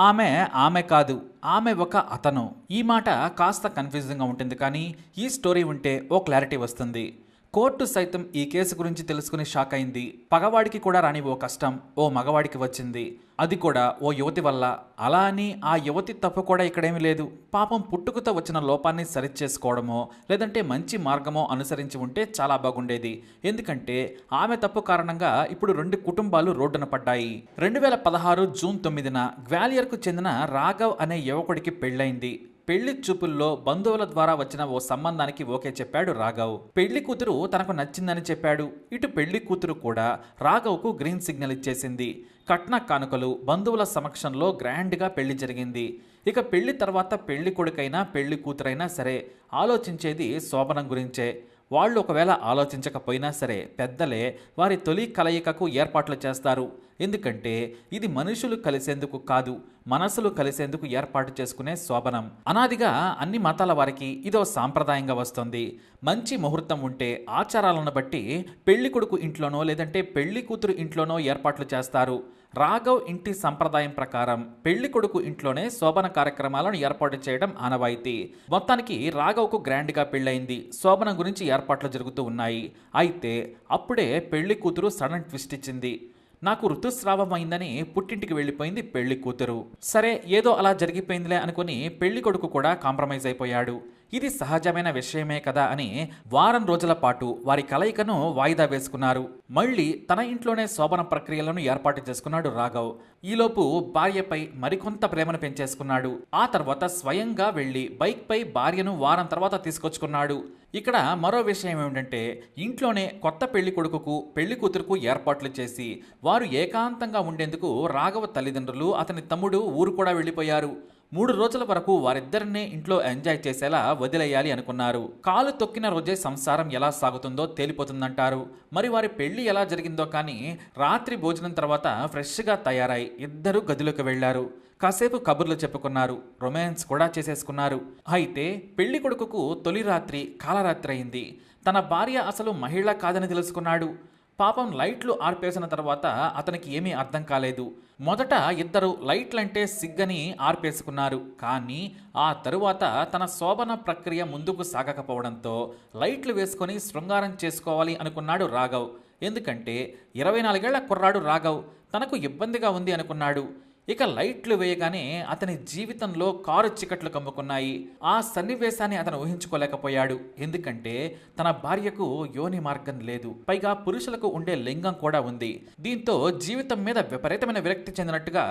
ఆమె ఆమె కాదు ఆమె ఒక అతను. ఈ మాట కాస్త కన్ఫ్యూజింగ్గా ఉంటుంది కానీ ఈ స్టోరీ ఉంటే ఓ క్లారిటీ వస్తుంది. కోర్టు సైతం ఈ కేసు గురించి తెలుసుకుని షాక్ అయింది. పగవాడికి కూడా రాని ఓ కష్టం ఓ మగవాడికి వచ్చింది. అది కూడా ఓ యువతి వల్ల. అలా అని ఆ యువతి తప్పు కూడా ఇక్కడేమీ లేదు. పాపం పుట్టుకతో వచ్చిన లోపాన్ని సరిచేసుకోవడమో లేదంటే మంచి మార్గమో అనుసరించి ఉంటే చాలా బాగుండేది. ఎందుకంటే ఆమె తప్పు కారణంగా ఇప్పుడు రెండు కుటుంబాలు రోడ్డున పడ్డాయి. రెండు వేల పదహారు జూన్ తొమ్మిదిన గ్వాలియర్కు చెందిన రాఘవ్ అనే యువకుడికి పెళ్ళైంది పెళ్ళి చూపుల్లో బంధువుల ద్వారా వచ్చిన ఓ సంబంధానికి ఓకే చెప్పాడు రాఘవ్. పెళ్ళి కూతురు తనకు నచ్చిందని చెప్పాడు. ఇటు పెళ్ళి కూతురు కూడా రాఘవ్కు గ్రీన్ సిగ్నల్ ఇచ్చేసింది. కట్న కానుకలు బంధువుల సమక్షంలో గ్రాండ్గా పెళ్ళి జరిగింది. ఇక పెళ్ళి తర్వాత పెళ్ళి కొడుకైనా పెళ్ళి కూతురైనా సరే ఆలోచించేది శోభనం గురించే. వాళ్ళు ఒకవేళ ఆలోచించకపోయినా సరే పెద్దలే వారి తొలి కలయికకు ఏర్పాట్లు చేస్తారు. ఎందుకంటే ఇది మనుషులు కలిసేందుకు కాదు మనసులు కలిసేందుకు ఏర్పాటు చేసుకునే శోభనం. అనాదిగా అన్ని మతాల వారికి ఇదో సాంప్రదాయంగా వస్తుంది. మంచి ముహూర్తం ఉంటే ఆచారాలను బట్టి పెళ్ళి కొడుకు ఇంట్లోనో లేదంటే పెళ్ళి కూతురు ఇంట్లోనో ఏర్పాట్లు చేస్తారు. రాఘవ్ ఇంటి సంప్రదాయం ప్రకారం పెళ్ళి కొడుకు ఇంట్లోనే శోభన కార్యక్రమాలను ఏర్పాటు చేయడం ఆనవాయితీ. మొత్తానికి రాఘవ్కు గ్రాండ్గా పెళ్ళయింది. శోభనం గురించి ఏర్పాట్లు జరుగుతూ ఉన్నాయి. అయితే అప్పుడే పెళ్ళి కూతురు సడన్ ట్విస్ట్ ఇచ్చింది. నాకు ఋతుస్రావం అయిందని పుట్టింటికి వెళ్ళిపోయింది పెళ్ళి కూతురు. సరే ఏదో అలా జరిగిపోయిందిలే అనుకుని పెళ్ళి కొడుకు కూడా కాంప్రమైజ్ అయిపోయాడు. ఇది సహజమైన విషయమే కదా అని వారం రోజుల పాటు వారి కలయికను వాయిదా వేసుకున్నారు. మళ్ళీ తన ఇంట్లోనే శోభన ప్రక్రియలను ఏర్పాటు చేసుకున్నాడు రాఘవ్. ఈలోపు భార్యపై మరికొంత ప్రేమను పెంచేసుకున్నాడు. ఆ తర్వాత స్వయంగా వెళ్ళి బైక్పై భార్యను వారం తర్వాత తీసుకొచ్చుకున్నాడు. ఇక్కడ మరో విషయం ఏమిటంటే ఇంట్లోనే కొత్త పెళ్ళి కొడుకుకు పెళ్ళి కూతురుకు ఏర్పాట్లు చేసి వారు ఏకాంతంగా ఉండేందుకు రాఘవ తల్లిదండ్రులు అతని తమ్ముడు ఊరు కూడా వెళ్ళిపోయారు. మూడు రోజుల వరకు వారిద్దరినే ఇంట్లో ఎంజాయ్ చేసేలా వదిలేయాలి అనుకున్నారు. కాలు తొక్కిన రోజే సంసారం ఎలా సాగుతుందో తేలిపోతుందంటారు. మరి వారి పెళ్ళి ఎలా జరిగిందో కానీ రాత్రి భోజనం తర్వాత ఫ్రెష్గా తయారై ఇద్దరు గదిలోకి వెళ్ళారు కాసేపు కబుర్లు చెప్పుకున్నారు. రొమాన్స్ కూడా చేసేసుకున్నారు. అయితే పెళ్ళి కొడుకుకు తొలి రాత్రి కాలరాత్రి అయింది. తన భార్య అసలు మహిళ కాదని తెలుసుకున్నాడు. పాపం లైట్లు ఆర్పేసిన తర్వాత అతనికి ఏమీ అర్థం కాలేదు. మొదట ఇద్దరు లైట్లంటే సిగ్గని ఆర్పేసుకున్నారు. కానీ ఆ తరువాత తన శోభన ప్రక్రియ ముందుకు సాగకపోవడంతో లైట్లు వేసుకొని శృంగారం చేసుకోవాలి అనుకున్నాడు రాఘవ్. ఎందుకంటే ఇరవై నాలుగేళ్ళ కుర్రాడు రాఘవ్. తనకు ఇబ్బందిగా ఉంది అనుకున్నాడు. ఇక లైట్లు వేయగానే అతని జీవితంలో కారు చికట్లు కమ్ముకున్నాయి. ఆ సన్నివేశాన్ని అతను ఊహించుకోలేకపోయాడు. ఎందుకంటే తన భార్యకు యోని మార్గం లేదు. పైగా పురుషులకు ఉండే లింగం కూడా ఉంది. దీంతో జీవితం మీద విపరీతమైన విరక్తి చెందినట్టుగా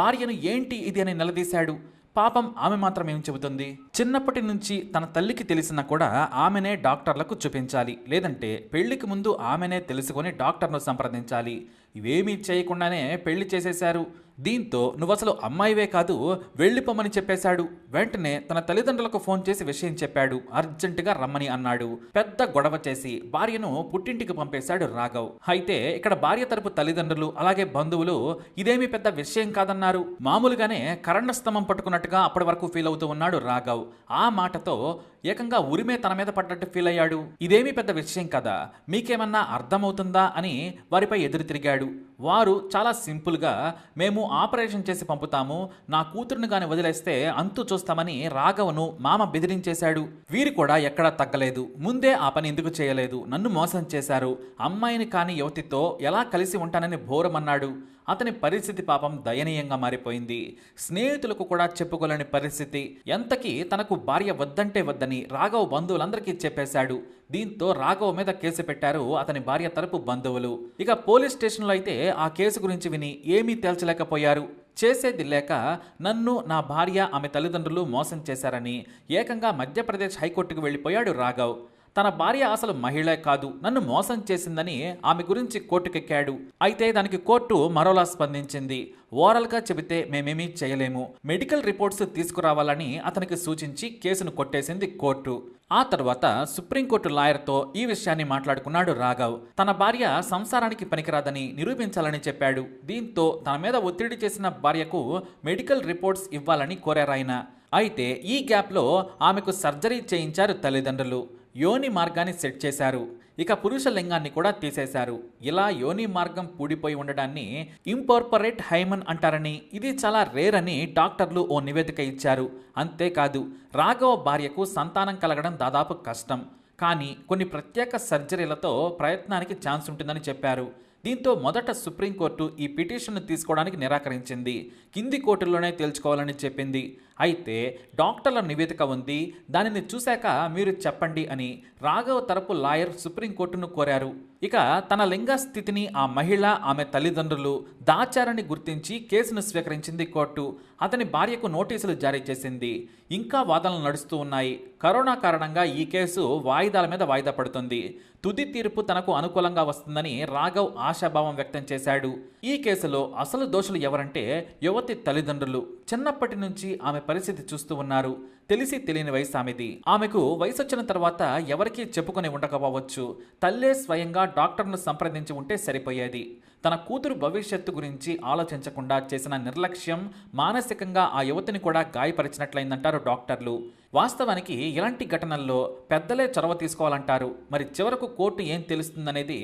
భార్యను ఏంటి ఇది అని నిలదీశాడు. పాపం ఆమె మాత్రం ఏం చెబుతుంది? చిన్నప్పటి నుంచి తన తల్లికి తెలిసినా కూడా ఆమెనే డాక్టర్లకు చూపించాలి. లేదంటే పెళ్ళికి ముందు ఆమెనే తెలుసుకొని డాక్టర్ను సంప్రదించాలి. ఇవేమీ చేయకుండానే పెళ్ళి చేసేశారు. దీంతో నువ్వసలు అమ్మాయివే కాదు వెళ్ళిపోమని చెప్పేశాడు. వెంటనే తన తల్లిదండ్రులకు ఫోన్ చేసి విషయం చెప్పాడు. అర్జెంటుగా రమ్మని అన్నాడు. పెద్ద గొడవ చేసి భార్యను పుట్టింటికి పంపేశాడు రాఘవ్. అయితే ఇక్కడ భార్య తరపు తల్లిదండ్రులు అలాగే బంధువులు ఇదేమీ పెద్ద విషయం కాదన్నారు. మామూలుగానే కరెంట్ స్తంభం పట్టుకున్నట్టుగా అప్పటి వరకు ఫీల్ అవుతూ ఉన్నాడు రాఘవ్. ఆ మాటతో ఏకంగా ఉరిమే తన మీద పడ్డట్టు ఫీల్ అయ్యాడు. ఇదేమీ పెద్ద విషయం కదా. మీకేమన్నా అర్థమవుతుందా అని వారిపై ఎదురు తిరిగాడు. వారు చాలా సింపుల్గా మేము ఆపరేషన్ చేసి పంపుతాము నా కూతురును గాని వదిలేస్తే అంతు చూస్తామని రాఘవను మామ బెదిరించేశాడు. వీరు కూడా ఎక్కడా తగ్గలేదు. ముందే ఆ పని ఎందుకు చేయలేదు? నన్ను మోసం చేశారు. అమ్మాయిని కాని యువతితో ఎలా కలిసి ఉంటానని భోరమన్నాడు. అతని పరిస్థితి పాపం దయనీయంగా మారిపోయింది. స్నేహితులకు కూడా చెప్పుకోలేని పరిస్థితి. ఎంతకీ తనకు భార్య వద్దంటే వద్దని రాఘవ్ బంధువులందరికీ చెప్పేశాడు. దీంతో రాఘవ్ మీద కేసు పెట్టారు అతని భార్య తరపు బంధువులు. ఇక పోలీస్ స్టేషన్లో అయితే ఆ కేసు గురించి విని ఏమీ తేల్చలేకపోయారు. చేసేది లేక నన్ను నా భార్య ఆమె తల్లిదండ్రులు మోసం చేశారని ఏకంగా మధ్యప్రదేశ్ హైకోర్టుకు వెళ్ళిపోయాడు రాఘవ్. తన భార్య అసలు మహిళే కాదు నన్ను మోసం చేసిందని ఆమె గురించి కోర్టుకెక్కాడు. అయితే దానికి కోర్టు మరోలా స్పందించింది. ఓరల్గా చెబితే మేమేమీ చేయలేము. మెడికల్ రిపోర్ట్స్ తీసుకురావాలని అతనికి సూచించి కేసును కొట్టేసింది కోర్టు. ఆ తర్వాత సుప్రీంకోర్టు లాయర్తో ఈ విషయాన్ని మాట్లాడుకున్నాడు రాఘవ్. తన భార్య సంసారానికి పనికిరాదని నిరూపించాలని చెప్పాడు. దీంతో తన మీద ఒత్తిడి చేసిన భార్యకు మెడికల్ రిపోర్ట్స్ ఇవ్వాలని కోరారాయన. అయితే ఈ గ్యాప్లో ఆమెకు సర్జరీ చేయించారు తల్లిదండ్రులు. యోని మార్గాన్ని సెట్ చేశారు. ఇక పురుష లింగాన్ని కూడా తీసేశారు. ఇలా యోని మార్గం పూడిపోయి ఉండడాన్ని ఇంపార్పరేట్ హైమన్ అంటారని ఇది చాలా రేర్ అని డాక్టర్లు ఓ నివేదిక ఇచ్చారు. అంతేకాదు రాఘవ భార్యకు సంతానం కలగడం దాదాపు కష్టం. కానీ కొన్ని ప్రత్యేక సర్జరీలతో ప్రయత్నానికి ఛాన్స్ ఉంటుందని చెప్పారు. దీంతో మొదట సుప్రీంకోర్టు ఈ పిటిషన్ను తీసుకోవడానికి నిరాకరించింది. కింది కోర్టుల్లోనే తేల్చుకోవాలని చెప్పింది. అయితే డాక్టర్ల నివేదిక ఉంది. దానిని చూశాక మీరు చెప్పండి అని రాఘవ్ తరపు లాయర్ సుప్రీంకోర్టును కోరారు. ఇక తన లింగ స్థితిని ఆ మహిళ ఆమె తల్లిదండ్రులు దాచారని గుర్తించి కేసును స్వీకరించింది కోర్టు. అతని భార్యకు నోటీసులు జారీ చేసింది. ఇంకా వాదనలు నడుస్తూ ఉన్నాయి. కరోనా కారణంగా ఈ కేసు వాయిదాల మీద వాయిదా పడుతుంది. తుది తీర్పు తనకు అనుకూలంగా వస్తుందని రాఘవ్ ఆశాభావం వ్యక్తం చేశాడు. ఈ కేసులో అసలు దోషులు ఎవరంటే యువతి తల్లిదండ్రులు. చిన్నప్పటి నుంచి ఆమె పరిస్థితి చూస్తూ ఉన్నారు. తెలిసి తెలియని వయసు ఆమెది. ఆమెకు వయసు వచ్చిన తర్వాత ఎవరికీ చెప్పుకొని ఉండకపోవచ్చు. తల్లే స్వయంగా డాక్టర్ను సంప్రదించి ఉంటే సరిపోయేది. తన కూతురు భవిష్యత్తు గురించి ఆలోచించకుండా చేసిన నిర్లక్ష్యం మానసికంగా ఆ యువతిని కూడా గాయపరిచినట్లయిందంటారు డాక్టర్లు. వాస్తవానికి ఇలాంటి ఘటనల్లో పెద్దలే చొరవ తీసుకోవాలంటారు. మరి చివరకు కోర్టు ఏం తెలుస్తుందనేది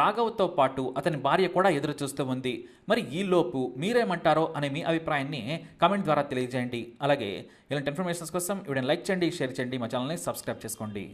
రాఘవ్తో పాటు అతని భార్య కూడా ఎదురు చూస్తూ ఉంది. మరి ఈలోపు మీరేమంటారో అనే మీ అభిప్రాయాన్ని కమెంట్ ద్వారా తెలియజేయండి. అలాగే ఇలాంటి ఇన్ఫర్మేషన్స్ కోసం వీడియోని లైక్ చేయండి షేర్ చేయండి మా ఛానల్ని సబ్స్క్రైబ్ చేసుకోండి.